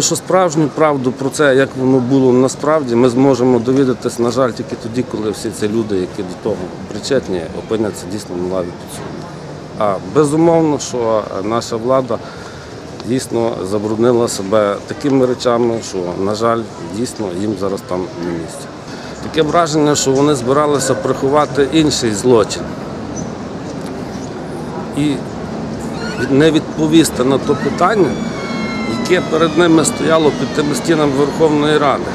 думаю, що справжню правду про це, як воно було насправді, ми зможемо довідатись, на жаль, тільки тоді, коли всі ці люди, які до того причетні, опиняться дійсно на лаві підсудних. А безумовно, що наша влада дійсно забруднила себе такими речами, що, на жаль, дійсно їм зараз там не місце. Таке враження, що вони збиралися приховати інший злочин і не відповісти на то питання, яке перед ними стояло під тими стінами Верховної Ради.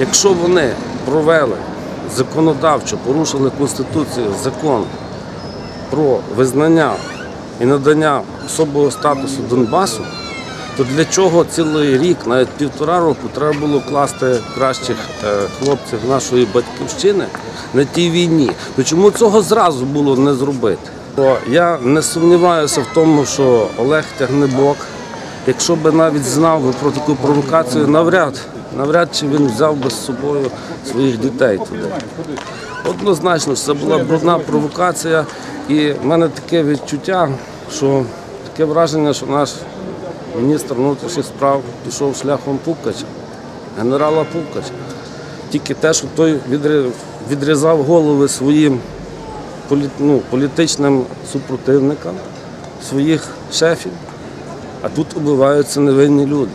Якщо вони провели законодавчо, порушили Конституцію, закон про визнання і надання особового статусу Донбасу, то для чого цілий рік, навіть півтора року, треба було класти кращих е, хлопців нашої батьківщини на тій війні? Ну чому цього зразу було не зробити? Я не сумніваюся в тому, що Олег Тягнебок, якщо би навіть знав би про таку провокацію, навряд, навряд чи він взяв би з собою своїх дітей туди. Однозначно, це була брудна провокація, і в мене таке відчуття, що таке враження, що наш міністр внутрішніх справ пішов шляхом Пукача, генерала Пукача. Тільки те, що той відрізав голови своїм полі- ну, політичним супротивникам, своїх шефів, а тут убиваються невинні люди.